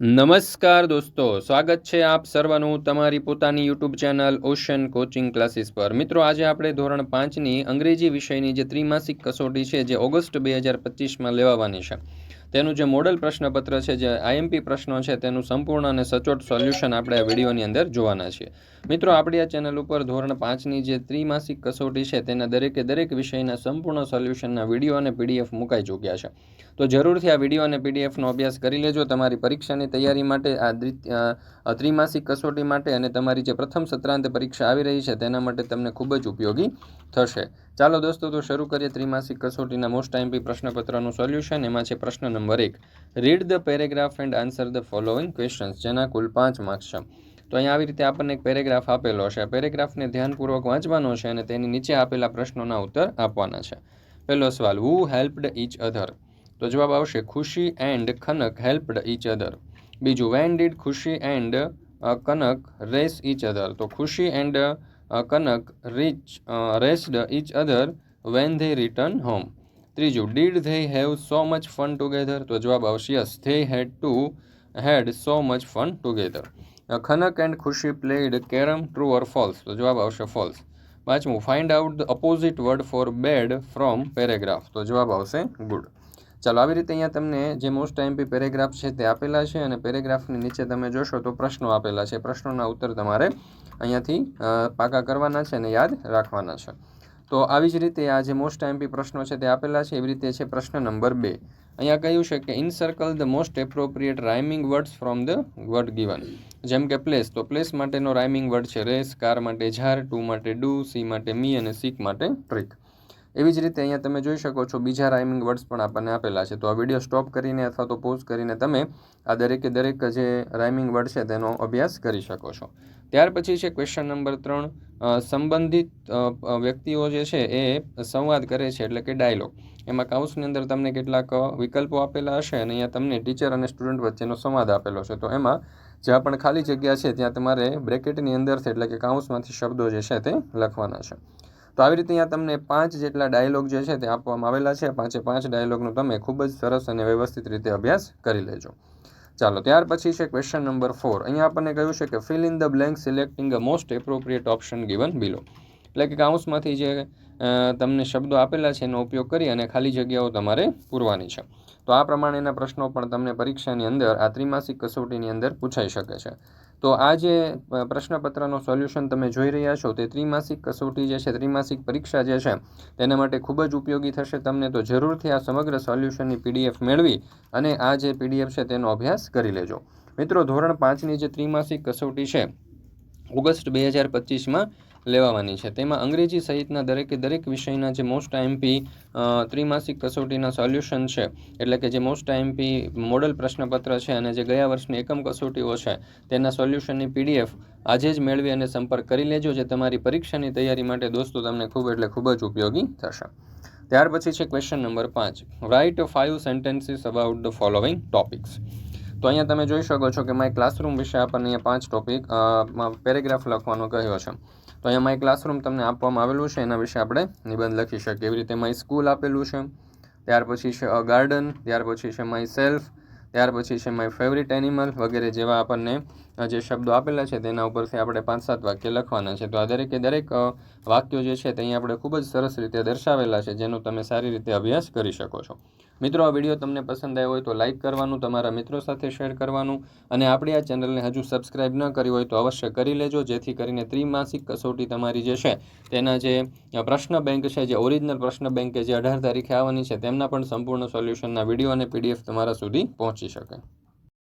નમસ્કાર દોસ્તો, સ્વાગત છે આપ સર્વનું તમારી પોતાની YouTube channel ocean coaching classes પર. મિત્રો, આજે આપણે ધોરણ પાંચની અંગ્રેજી વિષયની જે ત્રિમાસિક કસોટી છે, જે ઓગસ્ટ બે હજાર પચીસમાં લેવાવાની છે. તેનું જે મોડલ પ્રશ્નપત્ર છે, જે આઈએમપી પ્રશ્નો છે, તેનું સંપૂર્ણ અને સચોટ સોલ્યુશન આપણે આ વિડીયોની અંદર જોવાના છીએ. મિત્રો, આપણી આ ચેનલ ઉપર ધોરણ પાંચની જે ત્રિમાસિક કસોટી છે, તેના દરેકે દરેક વિષયના સંપૂર્ણ સોલ્યુશનના વીડિયો અને પીડીએફ મુકાઈ ચૂક્યા છે. તો જરૂરથી આ વીડિયો અને પીડીએફનો અભ્યાસ કરી લેજો. તમારી પરીક્ષાની તૈયારી માટે, આ ત્રિમાસિક કસોટી માટે અને તમારી જે પ્રથમ સત્રાંત પરીક્ષા આવી રહી છે, તેના માટે તમને ખૂબ જ ઉપયોગી થશે. ચાલો દોસ્તો, તો શરૂ કરીએ ત્રિમાસિક કસોટીના મોસ્ટ આઈમ્પી પ્રશ્નપત્રનું સોલ્યુશન એમાં છે પ્રશ્ન નંબર એક. Read the paragraph and answer the following questions જેના કુલ પાંચ માર્ક્સ છે. તો અહીંયા આવી રીતે આપણને એક પેરેગ્રાફ આપેલો છે. પેરેગ્રાફને ધ્યાનપૂર્વક વાંચવાનો છે અને તેની નીચે આપેલા પ્રશ્નોના ઉત્તર આપવાના છે. પહેલો સવાલ હુ હેલ્પડ ઇચ અધર તો જવાબ આવશે, Khushi and Khanak helped each other બીજું when did Khushi and Kanak race each other તો Khushi and Kanak, reach raced each other, when they return home. ત્રીજું, did they have so much fun together? તો જવાબ આવશે, yes, they had to had so much fun together. Khanak and Khushi played carrom, true or false? તો જવાબ આવશે false. પાંચમું, find out the opposite word for bad from paragraph? તો જવાબ આવશે, ગુડ. ચાલો, આવી રીતે અહીંયા તમને જે મોસ્ટ આઈમ્પી પેરેગ્રાફ છે તે આપેલા છે અને પેરેગ્રાફની નીચે તમે જોશો તો પ્રશ્નો આપેલા છે. પ્રશ્નોના ઉત્તર તમારે અહીંયાથી પાકા કરવાના છે અને યાદ રાખવાના છે. તો આવી જ રીતે આ જે મોસ્ટ આઈમ્પી પ્રશ્નો છે તે આપેલા છે, એવી રીતે છે પ્રશ્ન નંબર બે. અહીંયા કહ્યું છે કે in circle the most appropriate rhyming words from the word given જેમ કે પ્લેસ તો પ્લેસ માટેનો રાઇમિંગ વર્ડ છે રેસ કાર માટે ઝાર ટુ માટે ડુ, સી માટે મી અને સીક માટે ટ્રીક એવી જ રીતે અહીંયા તમે જોઈ શકો છો બીજા રાઇમિંગ વર્ડ્સ પણ આપણને આપેલા છે. તો આ વીડિયો સ્ટોપ કરીને અથવા તો પોઝ કરીને તમે આ દરેકે દરેક જે રાઇમિંગ વર્ડ છે તેનો અભ્યાસ કરી શકો છો. ત્યાર પછી છે ક્વેશ્ચન નંબર ત્રણ. સંબંધિત વ્યક્તિઓ જે છે એ સંવાદ કરે છે એટલે કે ડાયલોગ એમાં કાઉન્સની અંદર તમને કેટલાક વિકલ્પો આપેલા હશે અને અહીંયા તમને ટીચર અને સ્ટુડન્ટ વચ્ચેનો સંવાદ આપેલો છે. તો એમાં જ્યાં પણ ખાલી જગ્યા છે ત્યાં તમારે બ્રેકેટની અંદરથી એટલે કે કાઉન્સમાંથી શબ્દો જે છે તે લખવાના છે. તો આવી રીતે અહીંયા તમને પાંચ જેટલા ડાયલોગ જે છે તે આપવામાં આવેલા છે. પાંચે પાંચ ડાયલોગનો તમે ખૂબ જ સરસ અને વ્યવસ્થિત રીતે અભ્યાસ કરી લેજો. ચાલો, ત્યાર પછી છે ક્વેશ્ચન નંબર ફોર અહીંયા આપણને કહ્યું છે કે fill in the blank selecting a most appropriate option given below એટલે કે કાઉન્સમાંથી જે તમને શબ્દો આપેલા છે એનો ઉપયોગ કરી અને ખાલી જગ્યાઓ તમારે પૂરવાની છે. તો આ પ્રમાણેના પ્રશ્નો પણ તમને પરીક્ષાની અંદર, આ ત્રિમાસિક કસોટીની અંદર પૂછાઈ શકે છે. તો આ જે પ્રશ્નપત્રનો સોલ્યુશન તમે જોઈ રહ્યા છો તે ત્રિમાસિક કસોટી જે છે, ત્રિમાસિક પરીક્ષા જે છે, તેના માટે ખૂબ જ ઉપયોગી થશે તમને તો જરૂરથી આ સમગ્ર સોલ્યુશનની પીડીએફ મેળવી અને આ જે પીડીએફ છે તેનો અભ્યાસ કરી લેજો. મિત્રો, ધોરણ પાંચની જે ત્રિમાસિક કસોટી છે, ઓગસ્ટ બે હજાર પચીસમાં લેવાવાની છે. તેમાં અંગ્રેજી સહિતના દરેકે દરેક વિષયના જે મોસ્ટ આઈએમપી ત્રિમાસિક કસોટીના સોલ્યુશન છે, એટલે કે જે મોસ્ટ આઈએમપી મોડલ પ્રશ્નપત્ર છે અને જે ગયા વર્ષની એકમ કસોટીઓ છે, તેના સોલ્યુશનની પીડીએફ આજે જ મેળવી અને સંપર્ક કરી લેજો, જે તમારી પરીક્ષાની તૈયારી માટે દોસ્તો તમને ખૂબ એટલે ખૂબ જ ઉપયોગી થશે. ત્યાર પછી છે ક્વેશ્ચન નંબર પાંચ. Write five sentences about the following topics તો અહીંયા તમે જોઈ શકો છો કે માય ક્લાસરૂમ વિશે આપણને અહીંયા પાંચ ટોપિક પેરેગ્રાફ લખવાનો કહ્યો છે. તો અહીંયા માય ક્લાસરૂમ તમને આપવામાં આવેલું છે, એના વિશે આપણે નિબંધ લખી શકીએ. એવી રીતે માય સ્કૂલ આપેલું છે. ત્યાર પછી છે અ ગાર્ડન, ત્યાર પછી છે માય સેલ્ફ, ત્યાર પછી છે માય ફેવરિટ એનિમલ વગેરે જેવા આપણને જે શબ્દો આપેલા છે, તેના ઉપરથી આપણે પાંચ સાત વાક્ય લખવાના છે. તો આ દરેકે દરેક વાક્યો જે છે તે અહીં આપણે ખૂબ જ સરસ રીતે દર્શાવેલા છે, જેનો તમે સારી રીતે અભ્યાસ કરી શકો છો. મિત્રો, આ વીડિયો તમને પસંદ આવ્યો હોય તો લાઇક કરવાનું, તમારા મિત્રો સાથે શેર કરવાનું અને આપણી આ ચેનલને હજુ સબસ્ક્રાઇબ ન કરી હોય તો અવશ્ય કરી લેજો, જેથી કરીને ત્રિમાસિક કસોટી તમારી જે છે, તેના જે પ્રશ્ન બેંક છે, જે ઓરિજિનલ પ્રશ્ન બેંક જે અઢાર તારીખે આવવાની છે, તેમના પણ સંપૂર્ણ સોલ્યુશનના વીડિયો અને પીડીએફ તમારા સુધી પહોંચી શકે.